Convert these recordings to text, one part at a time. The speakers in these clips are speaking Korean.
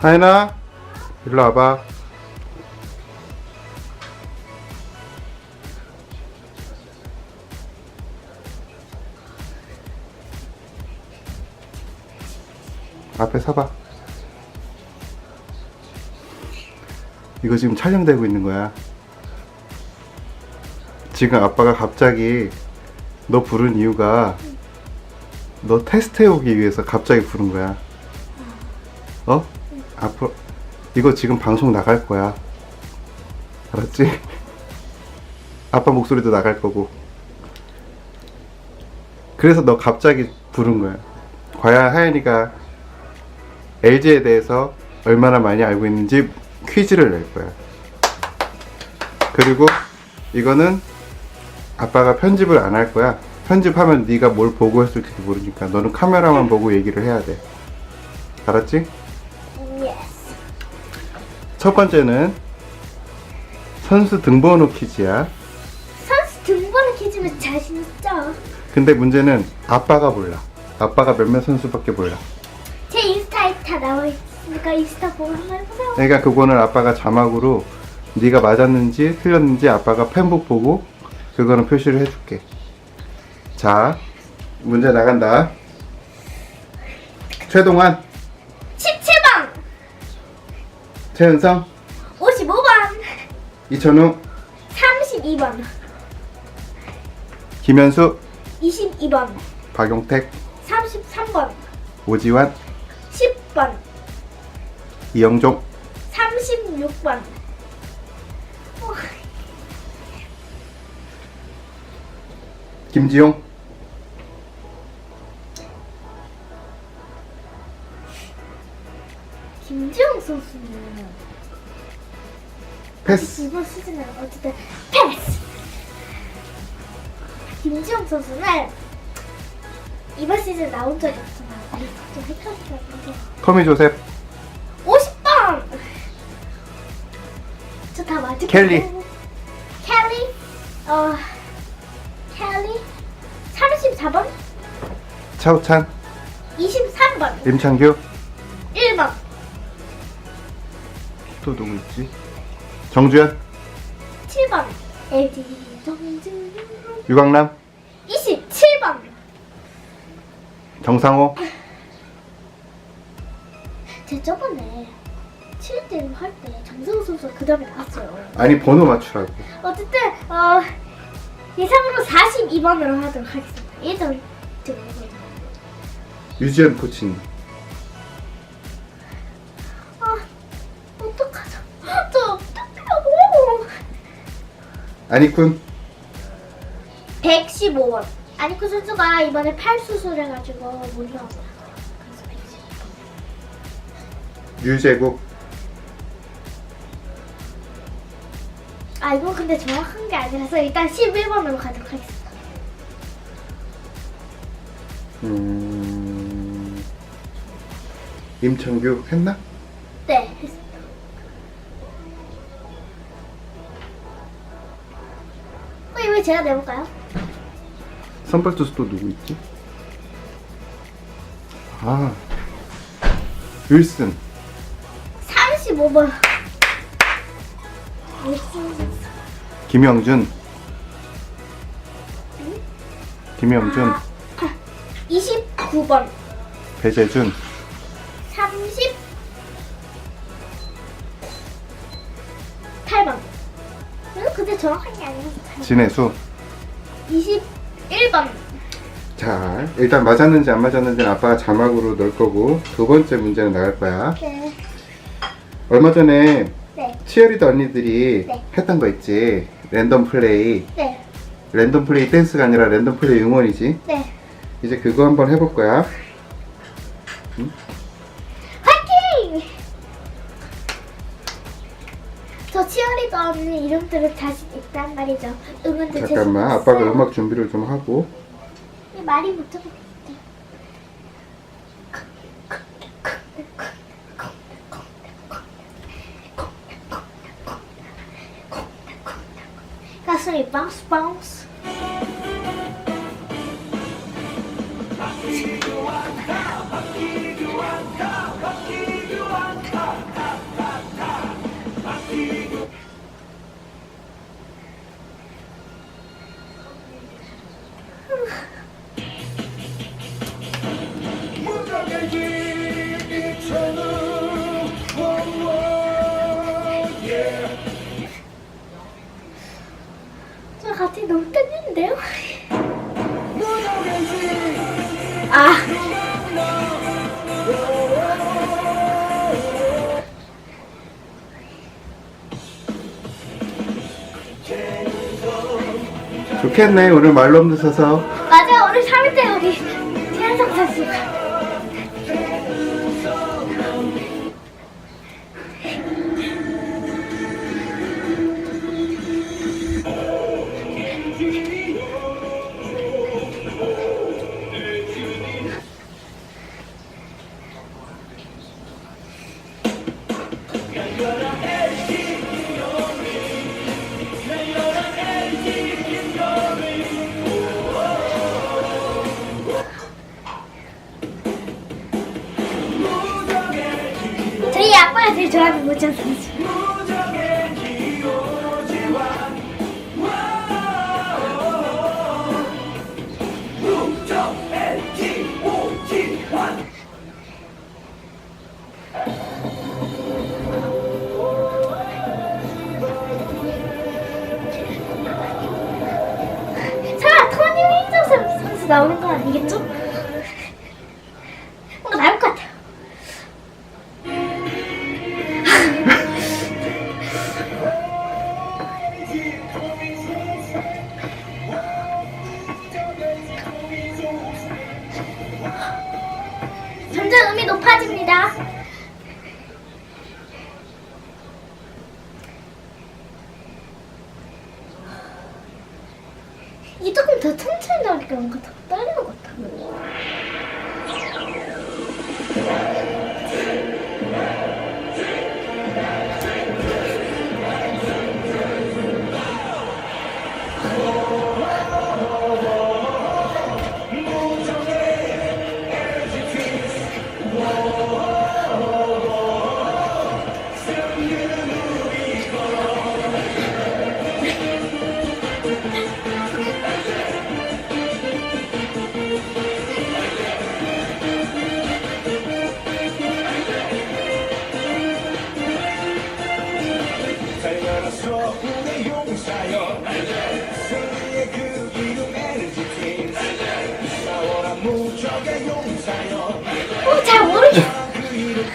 하연아 일로 와봐. 앞에 서봐. 이거 지금 촬영되고 있는 거야. 지금 아빠가 갑자기 너 부른 이유가 너 테스트 해오기 위해서 갑자기 부른 거야. 어? 앞으로 이거 지금 방송 나갈 거야. 알았지? 아빠 목소리도 나갈 거고. 그래서 너 갑자기 부른 거야. 과연 하연이가 LG에 대해서 얼마나 많이 알고 있는지 퀴즈를 낼 거야. 그리고 이거는 아빠가 편집을 안 할 거야. 편집하면 네가 뭘 보고 했을지도 모르니까 너는 카메라만 보고 얘기를 해야 돼. 알았지? 첫 번째는 선수 등번호 퀴즈야. 선수 등번호 퀴즈는 자신 있죠? 근데 문제는 아빠가 몰라. 아빠가 몇몇 선수밖에 몰라. 제 인스타에 다 나와 있으니까 인스타 보고 한번 해보세요. 그러니까 그거는 아빠가 자막으로 네가 맞았는지 틀렸는지 아빠가 팬북 보고 그거는 표시를 해줄게. 자, 문제 나간다. 최동환, 최은성, 55번, 이천우, 32번, 김현수, 22번, 박용택, 33번, 오지환, 10번, 이영종, 36번. 어, 김지용, 김지영 선수는 패스. 이번 시즌은 어쨌든 패스. 김지영 선수는 이번 시즌 나온 적이 없잖아. 그래서 좀 헷갈리더라고요. 커미 조셉, 50번. 저 다 맞을 켈리. 거예요. 켈리. 어. 켈리. 34번. 차우찬, 23번. 임창규, 1번. 또 누구 있지? 정주현, 7번. LG 정준. 유강남, 27번. 정상호, 제 저번에 7등 할때 정승우 선수가 그 다음에 나왔어요. 아니 번호 맞추라고. 어쨌든 어 예상으로 42번으로 하도록 하겠습니다. 예전 등으로. 유지현 코치님, 아니쿤, 115번. 아니쿠 선수가 이번에 팔 수술해가지고 못 나오더라고요. 그래서 115번. 유재국, 아 이건 근데 정확한 게 아니라서 일단 11번으로 가도록 하겠습니다. 음... 임창규 했나? 네 했습니다. 제가 내볼까요? 선발 투수 또 누구 있지? 아, 윌슨, 35번. 윌슨 선수. 김영준, 김영준, 29번. 배재준, 30. 8번. 음, 근데 정확한 게 아니라서 잘. 진해수. 21번. 자, 일단 맞았는지 안 맞았는지는 아빠가 자막으로 넣을 거고 두 번째 문제는 나갈 거야. 네. 얼마 전에 네. 치어리더 언니들이 네. 했던 거 있지. 랜덤 플레이. 네. 랜덤 플레이 댄스가 아니라 랜덤 플레이 응원이지. 네. 이제 그거 한번 해볼 거야. 화 저 치어리더 언니 이름들은 자신 있단 말이죠. 응원들 잠깐만, 아빠가 음악 준비를 좀 하고. 말이 못하고 가슴이 바운 너무 떨리는데요? 아. 좋겠네 오늘 말로 없는 서서 맞아 오늘 3일 때 여기 태연상 선수가 제일 좋아하는 윈저 선수 나오는 거 아니겠죠? 점점 음이 높아집니다. 이 조금 더 천천히 나오니까 뭔가 더 떨리는 것 같아.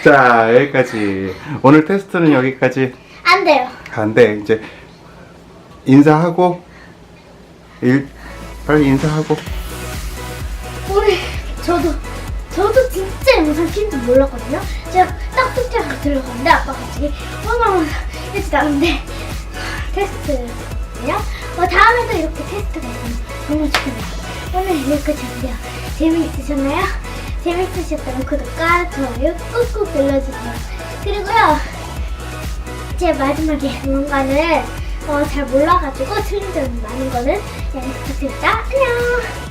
자 여기까지 오늘 테스트는 여기까지 안 돼요. 간대 이제 인사하고 일 빨리 인사하고 오늘 저도 저도 진짜 영상 킨줄 몰랐거든요. 제가 딱 숙제하고 들어갔는데 아빠가 갑자기 어머머 이렇게 나오는데 테스트요. 어, 다음에도 이렇게 테스트가 있으면 너무 좋겠네요. 오늘 여기까지인데요. 재미있으셨나요? 재미있으셨다면 구독과 좋아요 꾹꾹 눌러주세요. 그리고요. 제 마지막에 응원가는 어, 잘 몰라가지고 틀린 점 많은 거는 양해 부탁드립니다. 안녕!